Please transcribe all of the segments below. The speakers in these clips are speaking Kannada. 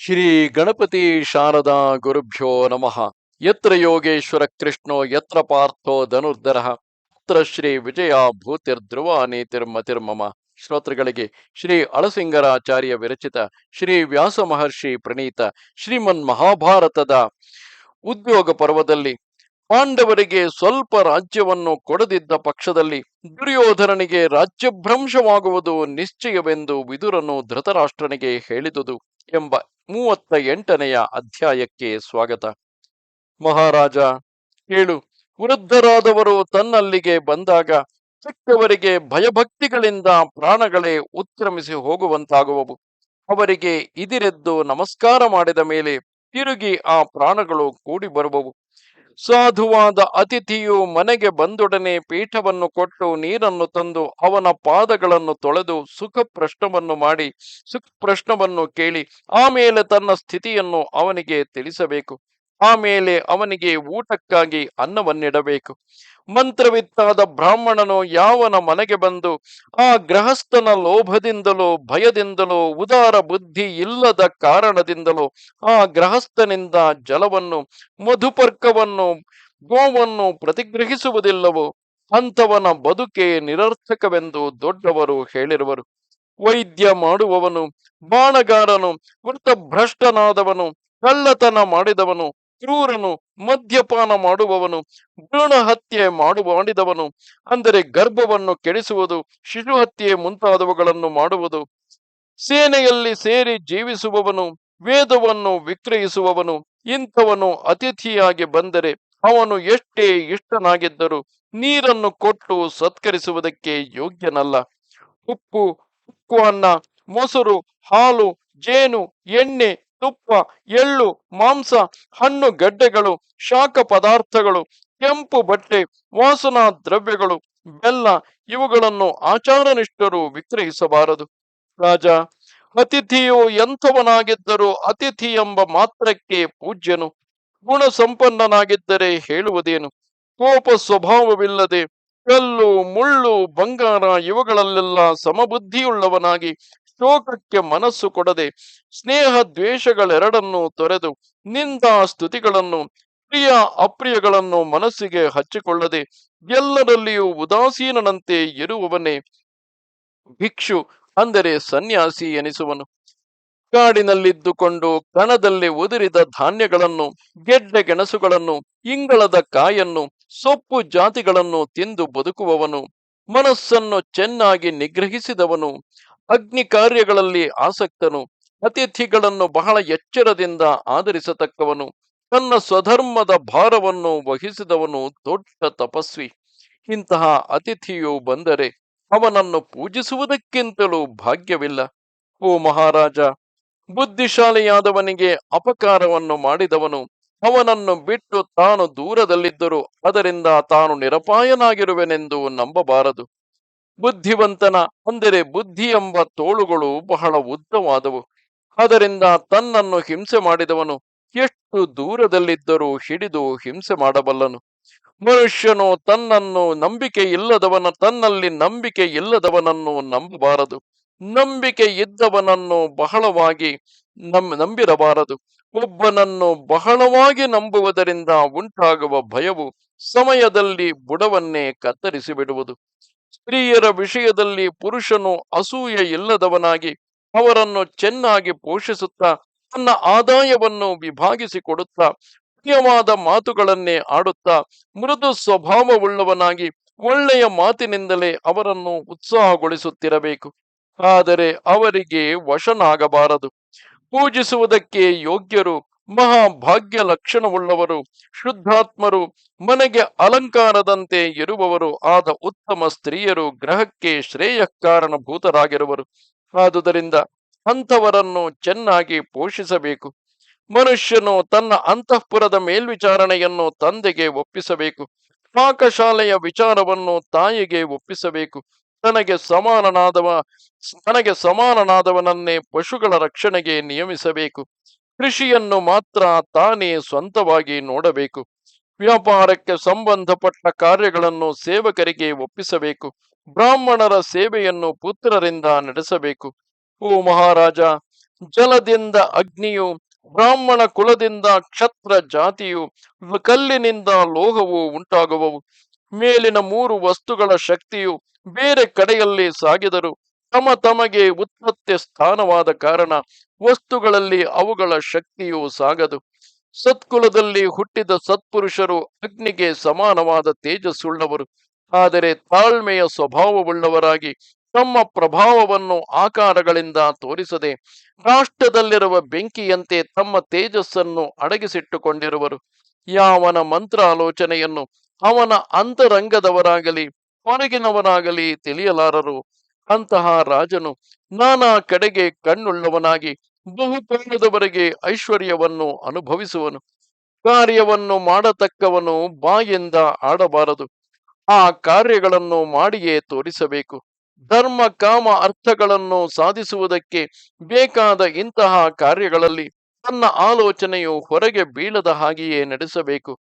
ಶ್ರೀ ಗಣಪತಿ ಶಾರದಾ ಗುರುಭ್ಯೋ ನಮಃ. ಯತ್ರ ಯೋಗೇಶ್ವರ ಕೃಷ್ಣೋ, ಯತ್ರ ಪಾರ್ಥೋ ಧನುರ್ಧರ. ಅತ್ರ ಶ್ರೀ ವಿಜಯ ಭೂತಿರ್ಧ್ರುವ ನೀತಿರ್ಮತಿರ್ಮಮ ಶ್ರೋತೃಗಳಿಗೆ ಶ್ರೀ ಅಳಸಿಂಗರಾಚಾರ್ಯ ವಿರಚಿತ ಶ್ರೀ ವ್ಯಾಸ ಮಹರ್ಷಿ ಪ್ರಣೀತ ಶ್ರೀಮನ್ ಮಹಾಭಾರತದ ಉದ್ಯೋಗ ಪರ್ವದಲ್ಲಿ ಪಾಂಡವರಿಗೆ ಸ್ವಲ್ಪ ರಾಜ್ಯವನ್ನು ಕೊಡದಿದ್ದ ಪಕ್ಷದಲ್ಲಿ ದುರ್ಯೋಧನನಿಗೆ ರಾಜ್ಯಭ್ರಂಶವಾಗುವುದು ನಿಶ್ಚಯವೆಂದು ವಿದುರನು ಧೃತರಾಷ್ಟ್ರನಿಗೆ ಹೇಳಿದುದು ಎಂಬ ಮೂವತ್ತ ಎಂಟನೆಯ ಅಧ್ಯಾಯಕ್ಕೆ ಸ್ವಾಗತ. ಮಹಾರಾಜ, ಕೇಳು. ವೃದ್ಧರಾದವರು ತನ್ನಲ್ಲಿಗೆ ಬಂದಾಗ ಚಿಕ್ಕವರಿಗೆ ಭಯಭಕ್ತಿಗಳಿಂದ ಪ್ರಾಣಗಳೇ ಉತ್ಕ್ರಮಿಸಿ ಹೋಗುವಂತಾಗುವವು. ಅವರಿಗೆ ಇದಿರೆದ್ದು ನಮಸ್ಕಾರ ಮಾಡಿದ ಮೇಲೆ ತಿರುಗಿ ಆ ಪ್ರಾಣಗಳು ಕೂಡಿ ಬರುವವು ಸಾಧುವಾದ ಅತಿಥಿಯು ಮನೆಗೆ ಬಂದೊಡನೆ ಪೀಠವನ್ನು ಕೊಟ್ಟು ನೀರನ್ನು ತಂದು ಅವನ ಪಾದಗಳನ್ನು ತೊಳೆದು ಸುಖ ಪ್ರಶ್ನವನ್ನು ಮಾಡಿ ಸುಖ ಪ್ರಶ್ನವನ್ನು ಕೇಳಿ ಆಮೇಲೆ ತನ್ನ ಸ್ಥಿತಿಯನ್ನು ಅವನಿಗೆ ತಿಳಿಸಬೇಕು. ಆಮೇಲೆ ಅವನಿಗೆ ಊಟಕ್ಕಾಗಿ ಅನ್ನವನ್ನಿಡಬೇಕು. ಮಂತ್ರವಿತ್ತಾದ ಬ್ರಾಹ್ಮಣನು ಯಾವನ ಮನೆಗೆ ಬಂದು, ಆ ಗ್ರಹಸ್ಥನ ಲೋಭದಿಂದಲೋ, ಭಯದಿಂದಲೋ, ಉದಾರ ಬುದ್ಧಿ ಇಲ್ಲದ ಕಾರಣದಿಂದಲೋ, ಆ ಗೃಹಸ್ಥನಿಂದ ಜಲವನ್ನು, ಮಧುಪರ್ಕವನ್ನು, ಗೋವನ್ನು ಪ್ರತಿಗ್ರಹಿಸುವುದಿಲ್ಲವೋ, ಅಂಥವನ ಬದುಕೆ ನಿರರ್ಥಕವೆಂದು ದೊಡ್ಡವರು ಹೇಳಿರುವರು. ವೈದ್ಯ ಮಾಡುವವನು, ಬಾಣಗಾರನು ವೃತ್ತಭ್ರಷ್ಟನಾದವನು ಕಳ್ಳತನ ಮಾಡಿದವನು ಕ್ರೂರನು ಮದ್ಯಪಾನ ಮಾಡುವವನು, ಭ್ರೂಣ ಹತ್ಯೆ ಮಾಡುವ ಮಾಡಿದವನು, ಅಂದರೆ ಗರ್ಭವನ್ನು ಕೆಡಿಸುವುದು, ಶಿಶು ಹತ್ಯೆ ಮುಂತಾದವುಗಳನ್ನು ಮಾಡುವುದು. ಸೇನೆಯಲ್ಲಿ ಸೇರಿ ಜೀವಿಸುವವನು, ವೇದವನ್ನು ವಿಕ್ರಯಿಸುವವನು, ಇಂಥವನು ಅತಿಥಿಯಾಗಿ ಬಂದರೆ ಅವನು ಎಷ್ಟೇ ಇಷ್ಟನಾಗಿದ್ದರೂ ನೀರನ್ನು ಕೊಟ್ಟು ಸತ್ಕರಿಸುವುದಕ್ಕೆ ಯೋಗ್ಯನಲ್ಲ. ಉಪ್ಪು, ಉಕ್ಕು ಅನ್ನ, ಮೊಸರು, ಹಾಲು, ಜೇನು, ಎಣ್ಣೆ ತುಪ್ಪ, ಎಳ್ಳು, ಮಾಂಸ, ಹಣ್ಣು, ಗಡ್ಡೆಗಳು, ಶಾಖ ಪದಾರ್ಥಗಳು, ಕೆಂಪು ಬಟ್ಟೆ, ವಾಸನಾ ದ್ರವ್ಯಗಳು, ಬೆಲ್ಲ ಇವುಗಳನ್ನು ಆಚಾರನಿಷ್ಠರು ವಿಕ್ರಯಿಸಬಾರದು. ರಾಜ, ಅತಿಥಿಯು ಎಂಥವನಾಗಿದ್ದರೂ ಅತಿಥಿ ಎಂಬ ಮಾತ್ರಕ್ಕೆ ಪೂಜ್ಯನು. ಗುಣ ಸಂಪನ್ನನಾಗಿದ್ದರೆ ಹೇಳುವುದೇನು? ಕೋಪ ಸ್ವಭಾವವಿಲ್ಲದೆ ಕಲ್ಲು, ಮುಳ್ಳು, ಬಂಗಾರ ಇವುಗಳಲ್ಲೆಲ್ಲ ಸಮಬುದ್ಧಿಯುಳ್ಳವನಾಗಿ ಶೋಕಕ್ಕೆ ಮನಸ್ಸು ಕೊಡದೆ ಸ್ನೇಹ ದ್ವೇಷಗಳೆರಡನ್ನೂ ತೊರೆದು ನಿಂದ ಸ್ತುತಿಗಳನ್ನು, ಪ್ರಿಯ ಅಪ್ರಿಯಗಳನ್ನು ಮನಸ್ಸಿಗೆ ಹಚ್ಚಿಕೊಳ್ಳದೆ ಎಲ್ಲರಲ್ಲಿಯೂ ಉದಾಸೀನನಂತೆ ಇರುವವನೇ ಭಿಕ್ಷು ಅಂದರೆ ಸನ್ಯಾಸಿ ಎನಿಸುವನು. ಕಾಡಿನಲ್ಲಿದ್ದುಕೊಂಡು ಕಣದಲ್ಲಿ ಉದುರಿದ ಧಾನ್ಯಗಳನ್ನು, ಗೆಡ್ಡೆ ಗೆಣಸುಗಳನ್ನು, ಇಂಗಳದ ಕಾಯನ್ನು, ಸೊಪ್ಪು ಜಾತಿಗಳನ್ನು ತಿಂದು ಬದುಕುವವನು, ಮನಸ್ಸನ್ನು ಚೆನ್ನಾಗಿ ನಿಗ್ರಹಿಸಿದವನು. ಅಗ್ನಿ ಕಾರ್ಯಗಳಲ್ಲಿ ಆಸಕ್ತನು, ಅತಿಥಿಗಳನ್ನು ಬಹಳ ಎಚ್ಚರದಿಂದ ಆಧರಿಸತಕ್ಕವನು, ತನ್ನ ಸ್ವಧರ್ಮದ ಭಾರವನ್ನು ವಹಿಸಿದವನು ದೊಡ್ಡ ತಪಸ್ವಿ. ಇಂತಹ ಅತಿಥಿಯು ಬಂದರೆ ಅವನನ್ನು ಪೂಜಿಸುವುದಕ್ಕಿಂತಲೂ ಭಾಗ್ಯವಿಲ್ಲ. ಓ ಮಹಾರಾಜ, ಬುದ್ಧಿಶಾಲಿಯಾದವನಿಗೆ ಅಪಕಾರವನ್ನು ಮಾಡಿದವನು ಅವನನ್ನು ಬಿಟ್ಟು ತಾನು ದೂರದಲ್ಲಿದ್ದರೂ ಅದರಿಂದ ತಾನು ನಿರಪಾಯನಾಗಿರುವೆನೆಂದು ನಂಬಬಾರದು. ಬುದ್ಧಿವಂತನ ಅಂದರೆ ಬುದ್ಧಿ ಎಂಬ ತೋಳುಗಳು ಬಹಳ ಉದ್ದವಾದವು. ಅದರಿಂದ ತನ್ನನ್ನು ಹಿಂಸೆ ಮಾಡಿದವನು ಎಷ್ಟು ದೂರದಲ್ಲಿದ್ದರೂ ಹಿಡಿದು ಹಿಂಸೆ ಮಾಡಬಲ್ಲನು. ಮನುಷ್ಯನು ತನ್ನನ್ನು ನಂಬಿಕೆ ಇಲ್ಲದವನ ತನ್ನಲ್ಲಿ ನಂಬಿಕೆ ಇಲ್ಲದವನನ್ನು ನಂಬಬಾರದು. ನಂಬಿಕೆ ಇದ್ದವನನ್ನು ಬಹಳವಾಗಿ ನಂ ನಂಬಿರಬಾರದು. ಒಬ್ಬನನ್ನು ಬಹಳವಾಗಿ ನಂಬುವುದರಿಂದ ಉಂಟಾಗುವ ಭಯವು ಸಮಯದಲ್ಲಿ ಬುಡವನ್ನೇ ಕತ್ತರಿಸಿ ಬಿಡುವುದು ಸ್ತ್ರೀಯರ ವಿಷಯದಲ್ಲಿ ಪುರುಷನು ಅಸೂಯೆ ಇಲ್ಲದವನಾಗಿ ಅವರನ್ನು ಚೆನ್ನಾಗಿ ಪೋಷಿಸುತ್ತಾ ತನ್ನ ಆದಾಯವನ್ನು ವಿಭಾಗಿಸಿ ಕೊಡುತ್ತಾ ಪ್ರಿಯವಾದ ಮಾತುಗಳನ್ನೇ ಆಡುತ್ತಾ ಮೃದು ಸ್ವಭಾವವುಳ್ಳವನಾಗಿ ಒಳ್ಳೆಯ ಮಾತಿನಿಂದಲೇ ಅವರನ್ನು ಉತ್ಸಾಹಗೊಳಿಸುತ್ತಿರಬೇಕು. ಆದರೆ ಅವರಿಗೆ ವಶನಾಗಬಾರದು. ಪೂಜಿಸುವುದಕ್ಕೆ ಯೋಗ್ಯರು ಮಹಾಭಾಗ್ಯ ಲಕ್ಷಣವುಳ್ಳವರು ಶುದ್ಧಾತ್ಮರು, ಮನೆಗೆ ಅಲಂಕಾರದಂತೆ ಇರುವವರು ಆದ ಉತ್ತಮ ಸ್ತ್ರೀಯರು ಗ್ರಹಕ್ಕೆ ಶ್ರೇಯ ಕಾರಣಭೂತರಾಗಿರುವರು ಆದುದರಿಂದ ಅಂಥವರನ್ನು ಚೆನ್ನಾಗಿ ಪೋಷಿಸಬೇಕು. ಮನುಷ್ಯನು ತನ್ನ ಅಂತಃಪುರದ ಮೇಲ್ವಿಚಾರಣೆಯನ್ನು ತಂದೆಗೆ ಒಪ್ಪಿಸಬೇಕು. ಪಾಕಶಾಲೆಯ ವಿಚಾರವನ್ನು ತಾಯಿಗೆ ಒಪ್ಪಿಸಬೇಕು. ತನಗೆ ಸಮಾನನಾದವ, ತನಗೆ ಸಮಾನನಾದವನನ್ನೇ ಪಶುಗಳ ರಕ್ಷಣೆಗೆ ನಿಯಮಿಸಬೇಕು. ಕೃಷಿಯನ್ನು ಮಾತ್ರ ತಾನೇ ಸ್ವಂತವಾಗಿ ನೋಡಬೇಕು. ವ್ಯಾಪಾರಕ್ಕೆ ಸಂಬಂಧಪಟ್ಟ ಕಾರ್ಯಗಳನ್ನು ಸೇವಕರಿಗೆ ಒಪ್ಪಿಸಬೇಕು. ಬ್ರಾಹ್ಮಣರ ಸೇವೆಯನ್ನು ಪುತ್ರರಿಂದ ನಡೆಸಬೇಕು. ಓ ಮಹಾರಾಜ, ಜಲದಿಂದ ಅಗ್ನಿಯು, ಬ್ರಾಹ್ಮಣ ಕುಲದಿಂದ ಕ್ಷತ್ರ ಜಾತಿಯು, ಕಲ್ಲಿನಿಂದ ಲೋಹವು ಉಂಟಾಗುವವು. ಮೇಲಿನ ಮೂರು ವಸ್ತುಗಳ ಶಕ್ತಿಯು ಬೇರೆ ಕಡೆಯಲ್ಲಿ ಸಾಗಿದರು ತಮ ತಮಗೆ ಉತ್ಪತ್ತಿ ಸ್ಥಾನವಾದ ಕಾರಣ ವಸ್ತುಗಳಲ್ಲಿ ಅವುಗಳ ಶಕ್ತಿಯು ಸಾಗದು. ಸತ್ಕುಲದಲ್ಲಿ ಹುಟ್ಟಿದ ಸತ್ಪುರುಷರು ಅಗ್ನಿಗೆ ಸಮಾನವಾದ ತೇಜಸ್ಸುಳ್ಳವರು. ಆದರೆ ತಾಳ್ಮೆಯ ಸ್ವಭಾವವುಳ್ಳವರಾಗಿ ತಮ್ಮ ಪ್ರಭಾವವನ್ನು ಆಕಾರಗಳಿಂದ ತೋರಿಸದೆ ರಾಷ್ಟ್ರದಲ್ಲಿರುವ ಬೆಂಕಿಯಂತೆ ತಮ್ಮ ತೇಜಸ್ಸನ್ನು ಅಡಗಿಸಿಟ್ಟುಕೊಂಡಿರುವರು. ಯಾವನ ಮಂತ್ರಾಲೋಚನೆಯನ್ನು ಅವನ ಅಂತರಂಗದವರಾಗಲಿ, ಹೊರಗಿನವರಾಗಲಿ ತಿಳಿಯಲಾರರು. ಅಂತಹ ರಾಜನು ನಾನಾ ಕಡೆಗೆ ಕಣ್ಣುಳ್ಳವನಾಗಿ ಬಹುಕಾಲದವರೆಗೆ ಐಶ್ವರ್ಯವನ್ನು ಅನುಭವಿಸುವನು. ಕಾರ್ಯವನ್ನು ಮಾಡತಕ್ಕವನು ಬಾಯಿಂದ ಆಡಬಾರದು. ಆ ಕಾರ್ಯಗಳನ್ನು ಮಾಡಿಯೇ ತೋರಿಸಬೇಕು. ಧರ್ಮ, ಕಾಮ, ಅರ್ಥಗಳನ್ನು ಸಾಧಿಸುವುದಕ್ಕೆ ಬೇಕಾದ ಇಂತಹ ಕಾರ್ಯಗಳಲ್ಲಿ ತನ್ನ ಆಲೋಚನೆಯು ಹೊರಗೆ ಬೀಳದ ಹಾಗೆಯೇ ನಡೆಸಬೇಕು.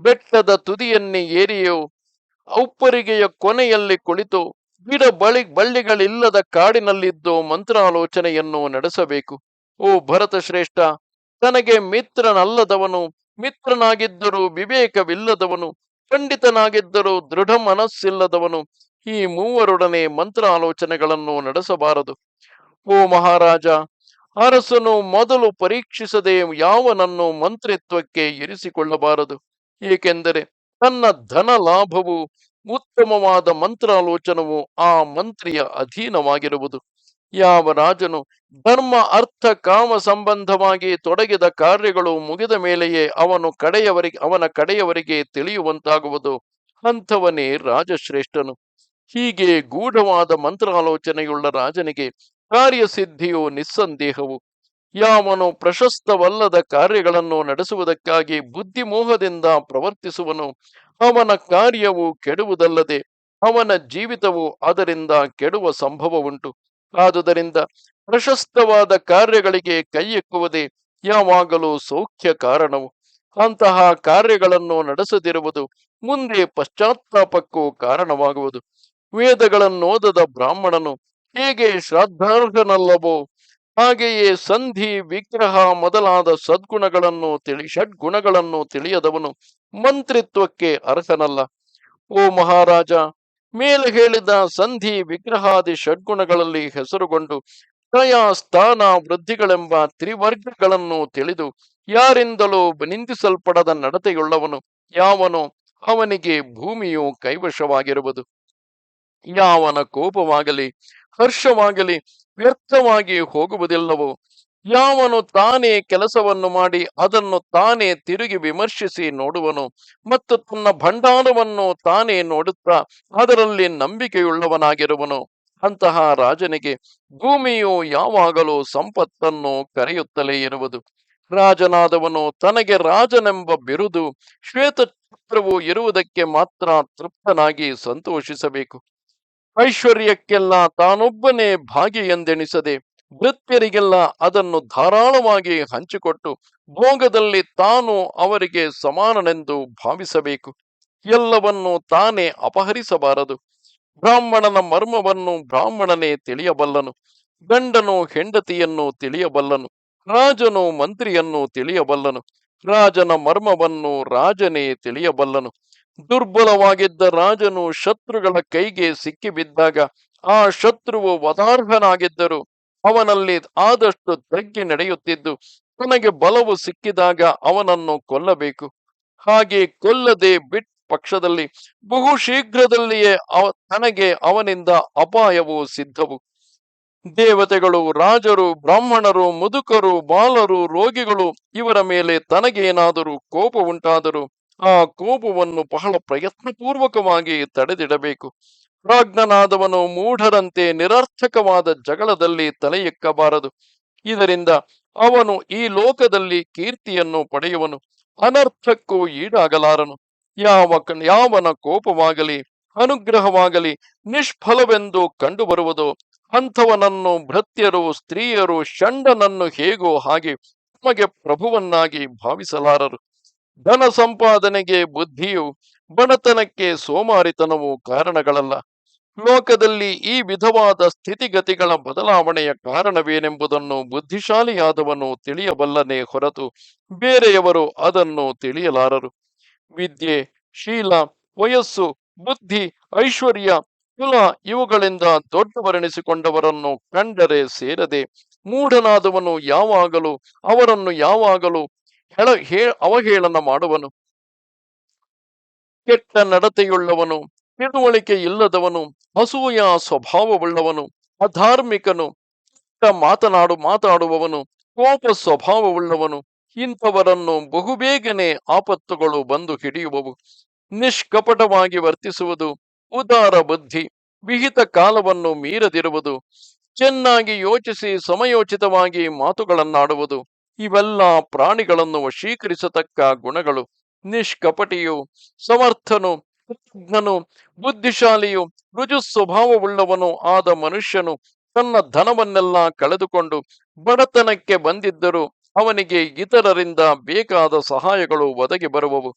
ಬೆಟ್ಟದ ತುದಿಯನ್ನೇ ಏರಿಯೋ, ಔಪ್ಪರಿಗೆಯ ಕೊನೆಯಲ್ಲಿ ಕುಳಿತು ಗಿಡ ಬಳಿ ಬಳ್ಳಿಗಳಿಲ್ಲದ ಕಾಡಿನಲ್ಲಿದ್ದು ಮಂತ್ರಾಲೋಚನೆಯನ್ನು ನಡೆಸಬೇಕು. ಓ ಭರತ ಶ್ರೇಷ್ಠ ತನಗೆ ಮಿತ್ರನಲ್ಲದವನು, ಮಿತ್ರನಾಗಿದ್ದರೂ ವಿವೇಕವಿಲ್ಲದವನು ಖಂಡಿತನಾಗಿದ್ದರೂ ದೃಢ ಮನಸ್ಸಿಲ್ಲದವನು ಈ ಮೂವರೊಡನೆ ಮಂತ್ರಾಲೋಚನೆಗಳನ್ನು ನಡೆಸಬಾರದು. ಓ ಮಹಾರಾಜ, ಅರಸನು ಮೊದಲು ಪರೀಕ್ಷಿಸದೆ ಯಾವನನ್ನು ಮಂತ್ರಿತ್ವಕ್ಕೆ ಇರಿಸಿಕೊಳ್ಳಬಾರದು. ಏಕೆಂದರೆ ತನ್ನ ಧನ ಲಾಭವು ಉತ್ತಮವಾದ ಮಂತ್ರಾಲೋಚನವು ಆ ಮಂತ್ರಿಯ ಅಧೀನವಾಗಿರುವುದು. ಯಾವ ರಾಜನು ಧರ್ಮ, ಅರ್ಥ, ಕಾಮ ಸಂಬಂಧವಾಗಿ ತೊಡಗಿದ ಕಾರ್ಯಗಳು ಮುಗಿದ ಮೇಲೆಯೇ ಅವನು ಕಡೆಯವರಿಗೆ, ಅವನ ಕಡೆಯವರಿಗೆ ತಿಳಿಯುವಂತಾಗುವುದು. ಅಂಥವನೇ ರಾಜಶ್ರೇಷ್ಠನು. ಹೀಗೆ ಗೂಢವಾದ ಮಂತ್ರಾಲೋಚನೆಯುಳ್ಳ ರಾಜನಿಗೆ ಕಾರ್ಯಸಿದ್ಧಿಯು ನಿಸ್ಸಂದೇಹವು. ಯಾವನು ಪ್ರಶಸ್ತವಲ್ಲದ ಕಾರ್ಯಗಳನ್ನು ನಡೆಸುವುದಕ್ಕಾಗಿ ಬುದ್ಧಿಮೋಹದಿಂದ ಪ್ರವರ್ತಿಸುವನು. ಅವನ ಕಾರ್ಯವು ಕೆಡುವುದಲ್ಲದೆ ಅವನ ಜೀವಿತವು ಅದರಿಂದ ಕೆಡುವ ಸಂಭವವುಂಟು. ಆದುದರಿಂದ ಪ್ರಶಸ್ತವಾದ ಕಾರ್ಯಗಳಿಗೆ ಕೈಯೆಕ್ಕುವುದೇ ಯಾವಾಗಲೂ ಸೌಖ್ಯ ಕಾರಣವು. ಅಂತಹ ಕಾರ್ಯಗಳನ್ನು ನಡೆಸದಿರುವುದು ಮುಂದೆ ಪಶ್ಚಾತ್ತಾಪಕ್ಕೂ ಕಾರಣವಾಗುವುದು. ವೇದಗಳನ್ನು ಓದದ ಬ್ರಾಹ್ಮಣನು ಹೇಗೆ ಶ್ರಾದ್ದಾರ್ಹನಲ್ಲವೋ ಹಾಗೆಯೇ ಸಂಧಿ, ವಿಗ್ರಹ ಮೊದಲಾದ ಸದ್ಗುಣಗಳನ್ನು ತಿಳಿ, ಷಡ್ಗುಣಗಳನ್ನು ತಿಳಿಯದವನು ಮಂತ್ರಿತ್ವಕ್ಕೆ ಅರ್ಹನಲ್ಲ. ಓ ಮಹಾರಾಜ, ಮೇಲೆ ಹೇಳಿದ ಸಂಧಿ, ವಿಗ್ರಹಾದಿ, ಷಡ್ಗುಣಗಳಲ್ಲಿ ಹೆಸರುಗೊಂಡು ತ್ರಯ ಸ್ಥಾನ ವೃದ್ಧಿಗಳೆಂಬ ತ್ರಿವರ್ಗಗಳನ್ನು ತಿಳಿದು ಯಾರಿಂದಲೂ ನಿಂದಿಸಲ್ಪಡದ ನಡತೆಯುಳ್ಳವನು ಯಾವನು? ಅವನಿಗೆ ಭೂಮಿಯು ಕೈವಶವಾಗಿರುವುದು. ಯಾವನ ಕೋಪವಾಗಲಿ, ಹರ್ಷವಾಗಲಿ ವ್ಯರ್ಥವಾಗಿ ಹೋಗುವುದಿಲ್ಲವೋ? ಯಾವನು ತಾನೇ ಕೆಲಸವನ್ನು ಮಾಡಿ ಅದನ್ನು ತಾನೇ ತಿರುಗಿ ವಿಮರ್ಶಿಸಿ ನೋಡುವನು ಮತ್ತು ತನ್ನ ಭಂಡಾರವನ್ನು ತಾನೇ ನೋಡುತ್ತಾ ಅದರಲ್ಲಿ ನಂಬಿಕೆಯುಳ್ಳವನಾಗಿರುವನು. ಅಂತಹ ರಾಜನಿಗೆ ಭೂಮಿಯು ಯಾವಾಗಲೂ ಸಂಪತ್ತನ್ನು ಕರೆಯುತ್ತಲೇ ಇರುವುದು. ರಾಜನಾದವನು ತನಗೆ ರಾಜನೆಂಬ ಬಿರುದು ಶ್ವೇತಚಿತ್ರವು ಇರುವುದಕ್ಕೆ ಮಾತ್ರ ತೃಪ್ತನಾಗಿ ಸಂತೋಷಿಸಬೇಕು. ಐಶ್ವರ್ಯಕ್ಕೆಲ್ಲ ತಾನೊಬ್ಬನೇ ಭಾಗಿ ಎಂದೆಣಿಸದೆ ಭೃತ್ಯರಿಗೆಲ್ಲ ಅದನ್ನು ಧಾರಾಳವಾಗಿ ಹಂಚಿಕೊಟ್ಟು ಭೋಗದಲ್ಲಿ ತಾನು ಅವರಿಗೆ ಸಮಾನನೆಂದು ಭಾವಿಸಬೇಕು. ಎಲ್ಲವನ್ನು ತಾನೇ ಅಪಹರಿಸಬಾರದು. ಬ್ರಾಹ್ಮಣನ ಮರ್ಮವನ್ನು ಬ್ರಾಹ್ಮಣನೇ ತಿಳಿಯಬಲ್ಲನು. ಗಂಡನು ಹೆಂಡತಿಯನ್ನು ತಿಳಿಯಬಲ್ಲನು. ರಾಜನು ಮಂತ್ರಿಯನ್ನು ತಿಳಿಯಬಲ್ಲನು. ರಾಜನ ಮರ್ಮವನ್ನು ರಾಜನೇ ತಿಳಿಯಬಲ್ಲನು. ದುರ್ಬಲವಾಗಿದ್ದ ರಾಜನು ಶತ್ರುಗಳ ಕೈಗೆ ಸಿಕ್ಕಿಬಿದ್ದಾಗ ಆ ಶತ್ರುವು ವದಾರ್ಹನಾಗಿದ್ದರು ಅವನಲ್ಲಿ ಆದಷ್ಟು ತಗ್ಗಿ ನಡೆಯುತ್ತಿದ್ದು ತನಗೆ ಬಲವು ಸಿಕ್ಕಿದಾಗ ಅವನನ್ನು ಕೊಲ್ಲಬೇಕು. ಹಾಗೆ ಕೊಲ್ಲದೆ ಬಿಟ್ ಪಕ್ಷದಲ್ಲಿ ಬಹು ಶೀಘ್ರದಲ್ಲಿಯೇ ಅವ ತನಗೆ ಅವನಿಂದ ಅಪಾಯವು ಸಿದ್ಧವು. ದೇವತೆಗಳು, ರಾಜರು, ಬ್ರಾಹ್ಮಣರು, ಮುದುಕರು, ಬಾಲರು, ರೋಗಿಗಳು ಇವರ ಮೇಲೆ ತನಗೇನಾದರೂ ಕೋಪ ಉಂಟಾದರೂ ಆ ಕೋಪವನ್ನು ಬಹಳ ಪ್ರಯತ್ನಪೂರ್ವಕವಾಗಿ ತಡೆದಿಡಬೇಕು. ಪ್ರಾಜ್ಞನಾದವನು ಮೂಢರಂತೆ ನಿರರ್ಥಕವಾದ ಜಗಳದಲ್ಲಿ ತಲೆ ಎಕ್ಕಬಾರದು. ಇದರಿಂದ ಅವನು ಈ ಲೋಕದಲ್ಲಿ ಕೀರ್ತಿಯನ್ನು ಪಡೆಯುವನು. ಅನರ್ಥಕ್ಕೂ ಈಡಾಗಲಾರನು. ಯಾವ ಯಾವನ ಕೋಪವಾಗಲಿ, ಅನುಗ್ರಹವಾಗಲಿ, ನಿಷ್ಫಲವೆಂದು ಕಂಡುಬರುವುದೋ ಅಂಥವನನ್ನು ಭೃತ್ಯರು, ಸ್ತ್ರೀಯರು, ಷಂಡನನ್ನು ಹೇಗೋ ಹಾಗೆ ತಮಗೆ ಪ್ರಭುವನ್ನಾಗಿ ಭಾವಿಸಲಾರರು. ಧನ ಸಂಪಾದನೆಗೆ ಬುದ್ಧಿಯು ಬಡತನಕ್ಕೆ ಸೋಮಾರಿತನವು ಕಾರಣಗಳಲ್ಲ. ಲೋಕದಲ್ಲಿ ಈ ವಿಧವಾದ ಸ್ಥಿತಿಗತಿಗಳ ಬದಲಾವಣೆಯ ಕಾರಣವೇನೆಂಬುದನ್ನು ಬುದ್ಧಿಶಾಲಿಯಾದವನು ತಿಳಿಯಬಲ್ಲನೆ ಹೊರತು ಬೇರೆಯವರು ಅದನ್ನು ತಿಳಿಯಲಾರರು. ವಿದ್ಯೆ, ಶೀಲ, ವಯಸ್ಸು, ಬುದ್ಧಿ, ಐಶ್ವರ್ಯ, ಕುಲ ಇವುಗಳಿಂದ ದೊಡ್ಡವರೆನಿಸಿಕೊಂಡವರನ್ನು ಕಂಡರೆ ಸೇರದೆ ಮೂಢನಾದವನು ಯಾವಾಗಲೂ ಅವರನ್ನು ಯಾವಾಗಲೂ ಹೆಳ, ಹೇ ಅವಹೇಳನ ಮಾಡುವನು. ಕೆಟ್ಟ ನಡತೆಯುಳ್ಳವನು, ತಿಳುವಳಿಕೆ ಇಲ್ಲದವನು ಅಸೂಯ ಸ್ವಭಾವವುಳ್ಳವನು, ಅಧಾರ್ಮಿಕನು ಮಾತನಾಡು, ಮಾತಾಡುವವನು, ಕೋಪ ಸ್ವಭಾವವುಳ್ಳವನು, ಇಂಥವರನ್ನು ಬಹುಬೇಗನೆ ಆಪತ್ತುಗಳು ಬಂದು ಹಿಡಿಯುವವು. ನಿಷ್ಕಪಟವಾಗಿ ವರ್ತಿಸುವುದು, ಉದಾರ ಬುದ್ಧಿ, ವಿಹಿತ ಕಾಲವನ್ನು ಮೀರದಿರುವುದು, ಚೆನ್ನಾಗಿ ಯೋಚಿಸಿ ಸಮಯೋಚಿತವಾಗಿ ಮಾತುಗಳನ್ನಾಡುವುದು ಇವೆಲ್ಲ ಪ್ರಾಣಿಗಳನ್ನು ವಶೀಕರಿಸತಕ್ಕ ಗುಣಗಳು. ನಿಷ್ಕಪಟಿಯು, ಸಮರ್ಥನು ಕೃತಜ್ಞನು ಬುದ್ಧಿಶಾಲಿಯು ರುಜು ಸ್ವಭಾವವುಳ್ಳವನು ಆದ ಮನುಷ್ಯನು ತನ್ನ ಧನವನ್ನೆಲ್ಲ ಕಳೆದುಕೊಂಡು ಬಡತನಕ್ಕೆ ಬಂದಿದ್ದರೂ ಅವನಿಗೆ ಇತರರಿಂದ ಬೇಕಾದ ಸಹಾಯಗಳು ಒದಗಿ ಬರುವವು.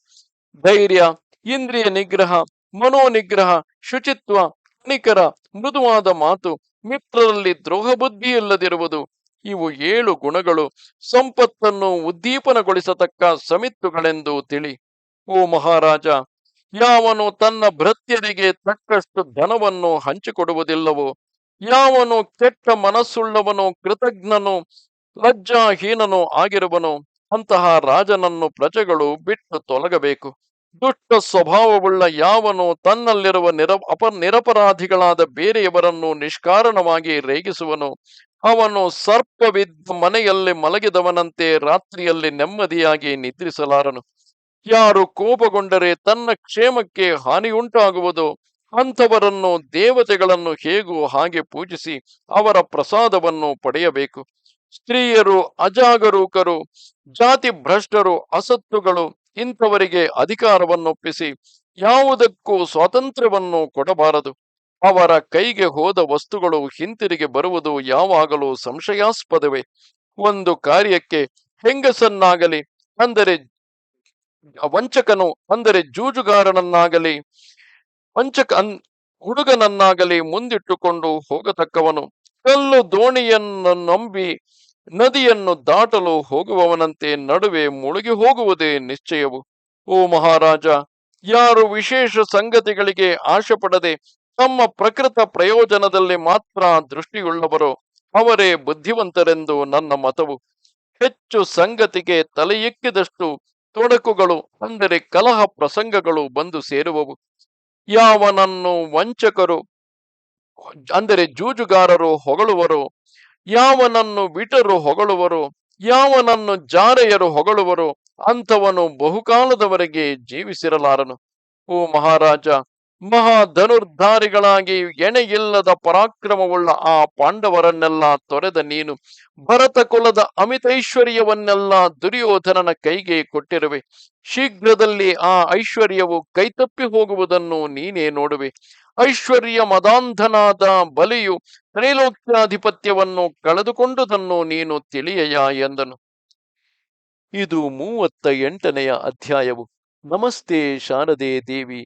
ಧೈರ್ಯ, ಇಂದ್ರಿಯ ನಿಗ್ರಹ, ಮನೋನಿಗ್ರಹ, ಶುಚಿತ್ವ ಕಣಿಕರ ಮೃದುವಾದ ಮಾತು, ಮಿತ್ರರಲ್ಲಿ ದ್ರೋಹ ಬುದ್ಧಿ ಇಲ್ಲದಿರುವುದು ಇವು ಏಳು ಗುಣಗಳು ಸಂಪತ್ತನ್ನು ಉದ್ದೀಪನಗೊಳಿಸತಕ್ಕ ಸಮಿತ್ತುಗಳೆಂದು ತಿಳಿ. ಓ ಮಹಾರಾಜ, ಯಾವನು ತನ್ನ ಭೃತ್ಯರಿಗೆ ತಕ್ಕಷ್ಟು ಧನವನ್ನು ಹಂಚಿಕೊಡುವುದಿಲ್ಲವೋ? ಯಾವನು ಕೆಟ್ಟ ಮನಸ್ಸುಳ್ಳವನು, ಕೃತಜ್ಞನು, ಲಜ್ಜಾಹೀನನು ಆಗಿರುವನು? ಅಂತಹ ರಾಜನನ್ನು ಪ್ರಜೆಗಳು ಬಿಟ್ಟು ತೊಲಗಬೇಕು. ದುಷ್ಟ ಸ್ವಭಾವವುಳ್ಳ ಯಾವನು ತನ್ನಲ್ಲಿರುವ ನಿರ ಅಪ ನಿರಪರಾಧಿಗಳಾದ ಬೇರೆಯವರನ್ನು ನಿಷ್ಕಾರಣವಾಗಿ ರೇಗಿಸುವನು? ಅವನು ಸರ್ಪವಿದ್ದ ಮನೆಯಲ್ಲಿ ಮಲಗಿದವನಂತೆ ರಾತ್ರಿಯಲ್ಲಿ ನೆಮ್ಮದಿಯಾಗಿ ನಿದ್ರಿಸಲಾರನು. ಯಾರು ಕೋಪಗೊಂಡರೆ ತನ್ನ ಕ್ಷೇಮಕ್ಕೆ ಹಾನಿಯುಂಟಾಗುವುದು. ಅಂಥವರನ್ನು ದೇವತೆಗಳನ್ನು ಹೇಗೂ ಹಾಗೆ ಪೂಜಿಸಿ ಅವರ ಪ್ರಸಾದವನ್ನು ಪಡೆಯಬೇಕು. ಸ್ತ್ರೀಯರು ಅಜಾಗರೂಕರು ಜಾತಿ ಭ್ರಷ್ಟರು ಅಸತ್ತುಗಳು ಇಂಥವರಿಗೆ ಅಧಿಕಾರವನ್ನೊಪ್ಪಿಸಿ ಯಾವುದಕ್ಕೂ ಸ್ವಾತಂತ್ರ್ಯವನ್ನು ಕೊಡಬಾರದು. ಅವರ ಕೈಗೆ ಹೋದ ವಸ್ತುಗಳು ಹಿಂತಿರುಗಿ ಬರುವುದು ಯಾವಾಗಲೂ ಸಂಶಯಾಸ್ಪದವೇ. ಒಂದು ಕಾರ್ಯಕ್ಕೆ ಹೆಂಗಸನ್ನಾಗಲಿ, ಅಂದರೆ ವಂಚಕನು, ಅಂದರೆ ಜೂಜುಗಾರನನ್ನಾಗಲಿ, ವಂಚಕ ಹುಡುಗನನ್ನಾಗಲಿ ಮುಂದಿಟ್ಟುಕೊಂಡು ಹೋಗತಕ್ಕವನು, ಕಲ್ಲು ದೋಣಿಯನ್ನು ನಂಬಿ ನದಿಯನ್ನು ದಾಟಲು ಹೋಗುವವನಂತೆ ನಡುವೆ ಮುಳುಗಿ ಹೋಗುವುದೇ ನಿಶ್ಚಯವು. ಓ ಮಹಾರಾಜ, ಯಾರು ವಿಶೇಷ ಸಂಗತಿಗಳಿಗೆ ಆಶೆ ಪಡದೆ ತಮ್ಮ ಪ್ರಕೃತ ಪ್ರಯೋಜನದಲ್ಲಿ ಮಾತ್ರ ದೃಷ್ಟಿಯುಳ್ಳವರು ಅವರೇ ಬುದ್ಧಿವಂತರೆಂದು ನನ್ನ ಮತವು. ಹೆಚ್ಚು ಸಂಗತಿಗೆ ತಲೆಯೆಕ್ಕಿದಷ್ಟು ತೊಡಕುಗಳು, ಅಂದರೆ ಕಲಹ ಪ್ರಸಂಗಗಳು ಬಂದು ಸೇರುವವು. ಯಾವನನ್ನು ವಂಚಕರು, ಅಂದರೆ ಜೂಜುಗಾರರು ಹೊಗಳುವರು, ಯಾವನನ್ನು ಬಿಟರು ಹೊಗಳುವರು, ಯಾವನನ್ನು ಜಾರೆಯರು ಹೊಗಳುವರು, ಅಂಥವನು ಬಹುಕಾಲದವರೆಗೆ ಜೀವಿಸಿರಲಾರನು. ಓ ಮಹಾರಾಜ ಮಹಾ ಧನುರ್ಧಾರಿಗಳಾಗಿ ಎಣೆಯಿಲ್ಲದ ಪರಾಕ್ರಮವುಳ್ಳ ಆ ಪಾಂಡವರನ್ನೆಲ್ಲ ತೊರೆದ ನೀನು ಭರತ ಕುಲದ ಅಮಿತೈಶ್ವರ್ಯವನ್ನೆಲ್ಲ ದುರ್ಯೋಧನನ ಕೈಗೆ ಕೊಟ್ಟಿರುವೆ. ಶೀಘ್ರದಲ್ಲಿ ಆ ಐಶ್ವರ್ಯವು ಕೈತಪ್ಪಿ ಹೋಗುವುದನ್ನು ನೀನೇ ನೋಡುವೆ. ಐಶ್ವರ್ಯ ಮದಾಂಧನಾದ ಬಲಿಯು ತ್ರೈಲೋಕ್ಯಾಧಿಪತ್ಯವನ್ನು ಕಳೆದುಕೊಂಡುದನ್ನು ನೀನು ತಿಳಿಯಯ ಎಂದನು. ಇದು ಮೂವತ್ತ ಎಂಟನೆಯ ಅಧ್ಯಾಯವು. ನಮಸ್ತೆ ಶಾರದೆ ದೇವಿ.